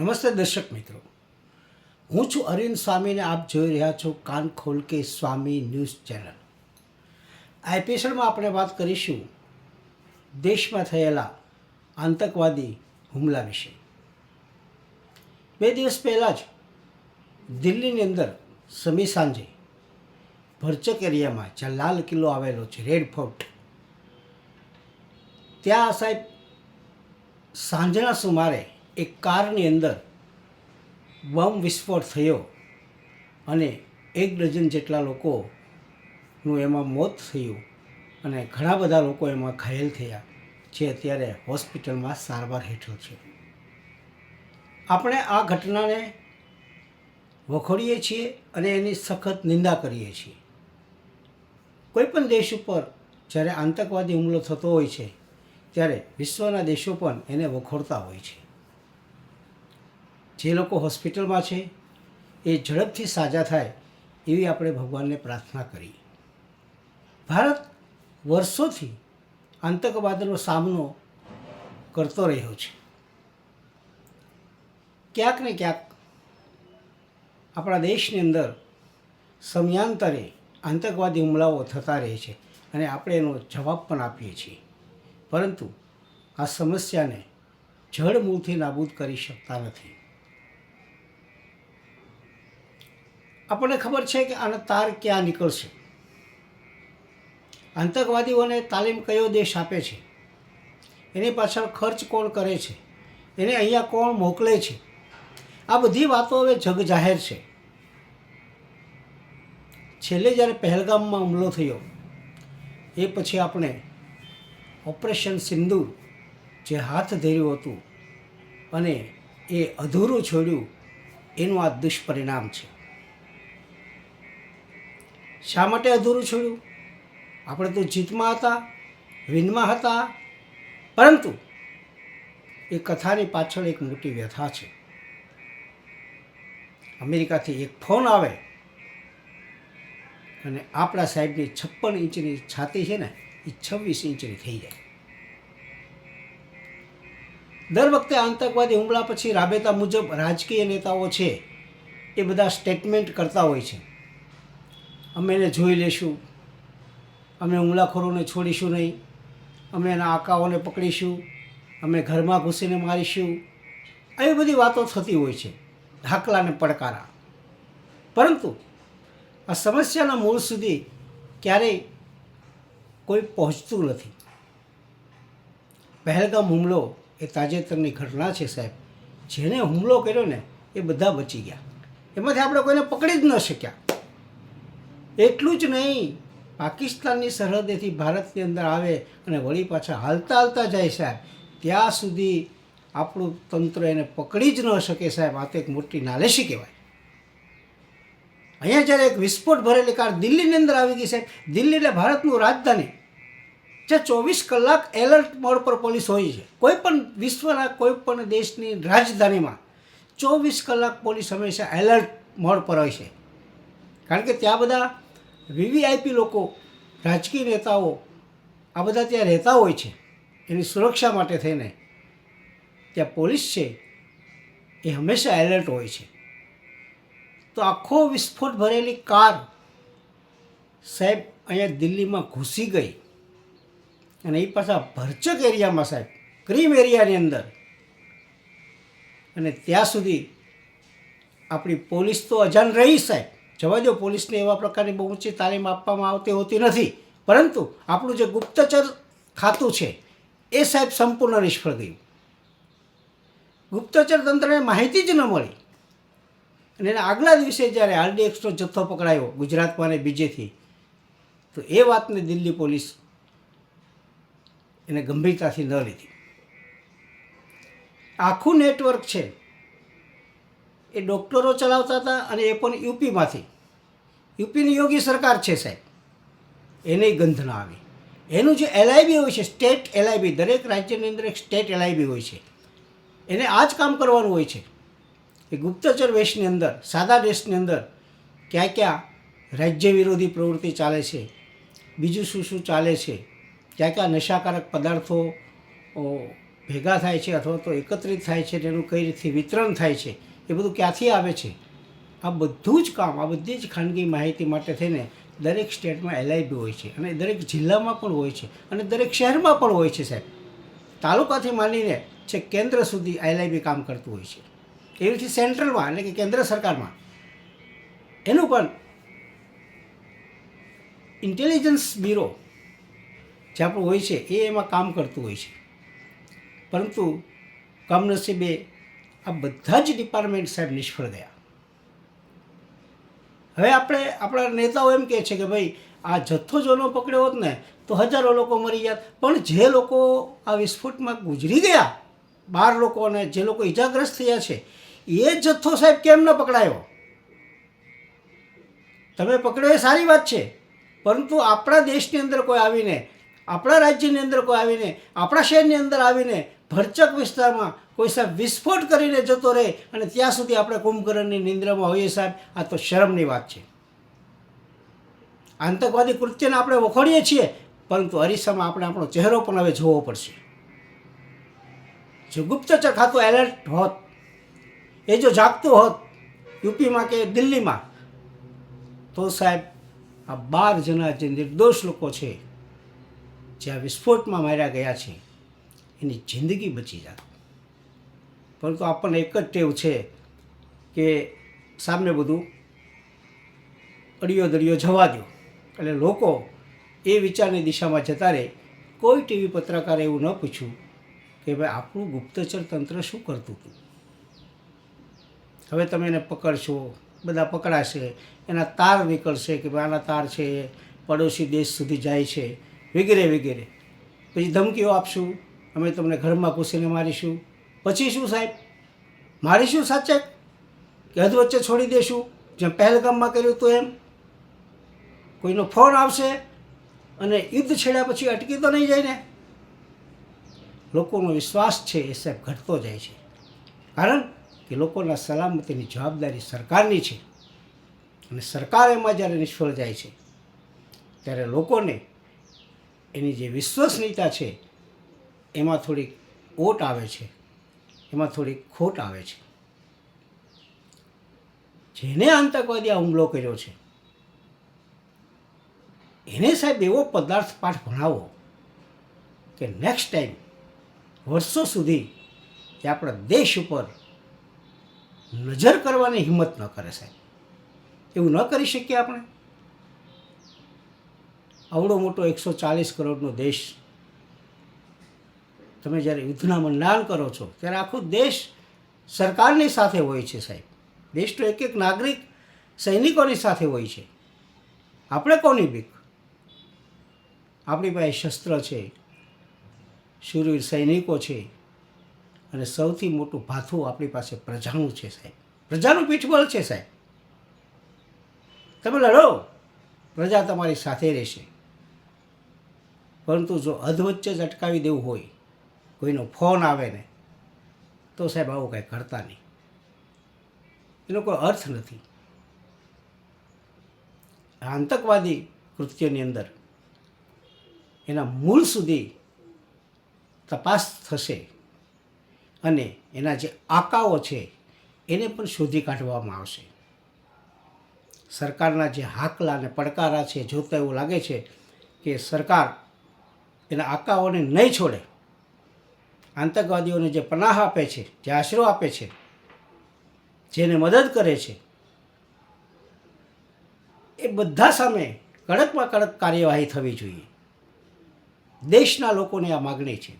નમસ્તે દર્શક મિત્રો. હું છું અરવિંદ સ્વામીને આપ જોઈ રહ્યા છો કાન ખોલ કે સ્વામી ન્યૂઝ ચેનલ. આ એપિસોડમાં આપણે વાત કરીશું દેશમાં થયેલા આતંકવાદી હુમલા વિશે. બે દિવસ પહેલાં જ દિલ્હીની અંદર સમી સાંજે ભરચક એરિયામાં જ્યાં લાલ કિલ્લો આવેલો છે રેડ ફોર્ટ ત્યાં સાહેબ સાંજના સુમારે એક કારની અંદર બોમ્બ વિસ્ફોટ થયો અને એક ડઝન જેટલા લોકોનું એમાં મોત થયું અને ઘણા બધા લોકો એમાં ઘાયલ થયા, જે અત્યારે હોસ્પિટલમાં સારવાર હેઠળ છે. આપણે આ ઘટનાને વખોડીએ છીએ અને એની સખત નિંદા કરીએ છીએ. કોઈપણ દેશ ઉપર જ્યારે આતંકવાદી હુમલો થતો હોય છે, ત્યારે વિશ્વના દેશો પણ એને વખોડતા હોય છે. જે લોકો હોસ્પિટલમાં છે, એ ઝડપથી સાજા થાય એવી આપણે ભગવાનને પ્રાર્થના કરી. ભારત વર્ષોથી આતંકવાદનો સામનો કરતો રહ્યો છે. ક્યાંક ને ક્યાંક આપણા દેશની અંદર સમયાંતરે આતંકવાદી હુમલાઓ થતા રહે છે અને આપણે એનો જવાબ પણ આપીએ છીએ. પરંતુ આ સમસ્યાને જડમૂળથી નાબૂદ કરી શકતા નથી. આપણને ખબર છે કે આનો તાર ક્યાં નીકળશે? આતંકવાદીઓને તાલીમ કયો દેશ આપે છે? એની પાછળ ખર્ચ કોણ કરે છે? એને અહીંયા કોણ મોકલે છે? આ બધી વાતો હવે જગ જાહેર છે. છેલ્લે જ્યારે પહેલગામમાં હુમલો થયો, એ પછી આપણે ઓપરેશન સિંદૂર જે હાથ ધર્યું હતું અને એ અધૂરું છોડ્યું, એનું આ દુષ્પરિણામ છે. શા માટે અધૂરું છોડ્યું? આપણે તો જીતમાં હતા, વિનમાં હતા. પરંતુ એ કથાની પાછળ એક મોટી વ્યથા છે. અમેરિકાથી એક ફોન આવે અને આપણા સાહેબની છપ્પન ઇંચની છાતી છે ને, એ છવ્વીસ ઇંચની થઈ જાય. દર વખતે આતંકવાદી હુમલા પછી રાબેતા મુજબ રાજકીય નેતાઓ છે એ બધા સ્ટેટમેન્ટ કરતા હોય છે. અમે એને જોઈ લેશું. અમે હુમલાખોરોને છોડીશું નહીં. અમે એના આકાઓને પકડીશું. અમે ઘરમાં ઘૂસીને મારીશું. આવી બધી વાતો થતી હોય છે ઢાકલાને પડકારા. પરંતુ આ સમસ્યાના મૂળ સુધી ક્યારેય કોઈ પહોંચતું નથી. પહેલગામ હુમલો એ તાજેતરની ઘટના છે સાહેબ. જેને હુમલો કર્યો ને એ બધા બચી ગયા. એમાંથી આપણે કોઈને પકડી જ ન શક્યા. એટલું જ નહીં, પાકિસ્તાનની સરહદેથી ભારતની અંદર આવે અને વળી પાછા હાલતા હાલતા જાય સાહેબ. ત્યાં સુધી આપણું તંત્ર એને પકડી જ ન શકે સાહેબ. આ તો એક મોટી નાલેશી કહેવાય. અહીંયા જ્યારે એક વિસ્ફોટ ભરેલી કાર દિલ્હીની અંદર આવી ગઈ સાહેબ. દિલ્હી એટલે ભારતનું રાજધાની. જે ચોવીસ કલાક એલર્ટ મોડ પર પોલીસ હોય છે. કોઈ પણ વિશ્વના કોઈ પણ દેશની રાજધાનીમાં ચોવીસ કલાક પોલીસ હંમેશા એલર્ટ મોડ પર હોય છે. કારણ કે ત્યાં બધા વીવીઆઈપી લોકો, રાજકીય નેતાઓ, આ બધા ત્યાં રહેતા હોય છે. એની સુરક્ષા માટે થઈને ત્યાં પોલીસ છે એ હંમેશા એલર્ટ હોય છે. તો આખો વિસ્ફોટ ભરેલી કાર સાહેબ અહીંયા દિલ્હીમાં ઘૂસી ગઈ. અને એ પાછા ભરચક એરિયામાં સાહેબ, ક્રીમ એરિયાની અંદર. અને ત્યાં સુધી આપણી પોલીસ તો અજાણ રહી સાહેબ. જવા દો, પોલીસને એવા પ્રકારની બહુ ઊંચી તાલીમ આપવામાં આવતી હોતી નથી. પરંતુ આપણું જે ગુપ્તચર ખાતું છે, એ સાહેબ સંપૂર્ણ નિષ્ફળ ગયું. ગુપ્તચર તંત્રને માહિતી જ ન મળી. અને એના આગલા દિવસે જ્યારે આરડીએક્સનો જથ્થો પકડાયો, ગુજરાતમાં અને બીજેથી, તો એ વાતને દિલ્હી પોલીસ એને ગંભીરતાથી ન લીધી. આખું નેટવર્ક છે એ ડૉક્ટરો ચલાવતા હતા અને એ પણ યુપીમાંથી. યુપીની યોગી સરકાર છે સાહેબ. એને ગંધ ના આવી. એનું જે એલઆઈબી હોય છે, સ્ટેટ એલઆઈબી દરેક રાજ્યની અંદર એક સ્ટેટ એલઆઈબી હોય છે. એને આ જ કામ કરવાનું હોય છે. એ ગુપ્તચર વેશની અંદર, સાદા ડ્રેસની અંદર ક્યાં ક્યાં રાજ્ય વિરોધી પ્રવૃત્તિ ચાલે છે, બીજું શું શું ચાલે છે, ક્યાં ક્યાં નશાકારક પદાર્થો ભેગા થાય છે અથવા તો એકત્રિત થાય છે, તેનું કઈ રીતથી વિતરણ થાય છે એ બધું ક્યાંથી આવે છે? આ બધું જ કામ, આ બધી જ ખાનગી માહિતી માટે થઈને દરેક સ્ટેટમાં એલઆઈબી હોય છે અને દરેક જિલ્લામાં પણ હોય છે અને દરેક શહેરમાં પણ હોય છે સાહેબ. તાલુકાથી માંડીને છે કેન્દ્ર સુધી એલઆઈબી કામ કરતું હોય છે. એવી રીતે સેન્ટ્રલમાં એટલે કે કેન્દ્ર સરકારમાં. એનું પણ ઇન્ટેલિજન્સ બ્યુરો જે આપણું હોય છે એ એમાં કામ કરતું હોય છે. પરંતુ કમનસીબે આ બધા જ ડિપાર્ટમેન્ટ સાહેબ નિષ્ફળ ગયા. હવે આપણે, આપણા નેતાઓ એમ કહે છે કે ભાઈ, આ જથ્થો જો ન પકડ્યો હોત ને, તો હજારો લોકો મરી જાત પણ જે લોકો આ વિસ્ફોટમાં ગુજરી ગયા, બાર લોકોને જે લોકો ઈજાગ્રસ્ત થયા છે, એ જથ્થો સાહેબ કેમ ન પકડાયો? તમે પકડ્યો એ સારી વાત છે. પરંતુ આપણા દેશની અંદર કોઈ આવીને, આપણા રાજ્યની અંદર કોઈ આવીને, આપણા શહેરની અંદર આવીને ભરચક વિસ્તારમાં કોઈ સાહેબ વિસ્ફોટ કરીને જતો રહે અને ત્યાં સુધી આપણે કુંભકર્ણની નિંદ્રામાં હોઈએ સાહેબ, આ તો શરમની વાત છે. આતંકવાદી કૃત્યને આપણે વખોડીએ છીએ, પરંતુ અરીસામાં આપણે આપણો ચહેરો પણ હવે જોવો પડશે. જો ગુપ્તચર ખાતું એલર્ટ હોત, એ જો જાગતું હોત, યુપીમાં કે દિલ્હીમાં, તો સાહેબ, આ બાર જણા જે નિર્દોષ લોકો છે, જે આ વિસ્ફોટમાં માર્યા ગયા છે એની જિંદગી બચી જાત પરંતુ આપણને એક જ ટેવ છે કે સામને બધું અડિયો દડિયો જવા દો. એટલે લોકો એ વિચારની દિશામાં જતા રહે. કોઈ ટીવી પત્રકારે એવું ન પૂછ્યું કે ભાઈ, આપણું ગુપ્તચર તંત્ર શું કરતું હતું? હવે તમે એને પકડશો, બધા પકડાશે, એના તાર નીકળશે કે ભાઈ, આના તાર છે, પડોશી દેશ સુધી જાય છે, વગેરે વગેરે. પછી ધમકીઓ આપશું. અમે તમને ઘરમાં ઘૂસીને મારીશું. પછી શું સાહેબ? મારીશું સાચે? કે હદ વચ્ચે છોડી દેશું. જેમ પહેલગામમાં કર્યું હતું એમ. કોઈનો ફોન આવશે અને યુદ્ધ છેડ્યા પછી અટકી તો નહીં જાય ને? લોકોનો વિશ્વાસ છે એ સાહેબ ઘટતો જાય છે. કારણ કે લોકોના સલામતીની જવાબદારી સરકારની છે. અને સરકાર એમાં જ્યારે નિષ્ફળ જાય છે, ત્યારે લોકોને એની જે વિશ્વસનીયતા છે એમાં થોડીક ઓટ આવે છે. એમાં થોડીક ખોટ આવે છે. જેને આતંકવાદી આ હુમલો કર્યો છે, એને સાહેબ એવો પદાર્થ પાઠ ભણાવો કે નેક્સ્ટ ટાઈમ વર્ષો સુધી એ આપણા દેશ ઉપર નજર કરવાની હિંમત ન કરે સાહેબ. એવું ન કરી શકીએ આપણે? આવડો મોટો એકસો ચાલીસ કરોડનો દેશ તમે જ્યારે યુદ્ધના મંડાણ કરો છો, ત્યારે આખો દેશ સરકારની સાથે હોય છે સાહેબ. દેશનો એક એક નાગરિક સૈનિકોની સાથે હોય છે. આપણે કોની બીક આપણી પાસે શસ્ત્ર છે, શુરવીર સૈનિકો છે અને સૌથી મોટું ભાથું આપણી પાસે પ્રજાનું છે સાહેબ. પ્રજાનું પીઠબળ છે સાહેબ. તમે લડો, પ્રજા તમારી સાથે રહેશે. પરંતુ જો અધવચ્ચે જ અટકાવી દેવું હોય કોઈનો ફોન આવે ને, તો સાહેબ આવું કાંઈ કરતા નહીં. એનો કોઈ અર્થ નથી. આતંકવાદી કૃત્યની અંદર એના મૂળ સુધી તપાસ થશે અને એના જે આકાઓ છે એને પણ શોધી કાઢવામાં આવશે. સરકારના જે હાકલા અને પડકારા છે, જોતા એવું લાગે છે કે સરકાર એના આકાઓને નહીં છોડે. આતંકવાદીઓને જે પનાહ આપે છે, જે આશરો આપે છે, જેને મદદ કરે છે, એ બધા સામે કડકમાં કડક કાર્યવાહી થવી જોઈએ. દેશના લોકોની આ માગણી છે.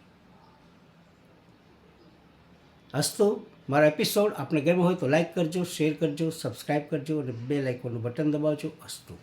અસ્તુ મારો એપિસોડ આપને ગમ્યો હોય તો લાઈક કરજો શેર કરજો સબસ્ક્રાઈબ કરજો અને બે લાઇકોનું બટન દબાવજો. અસ્તુ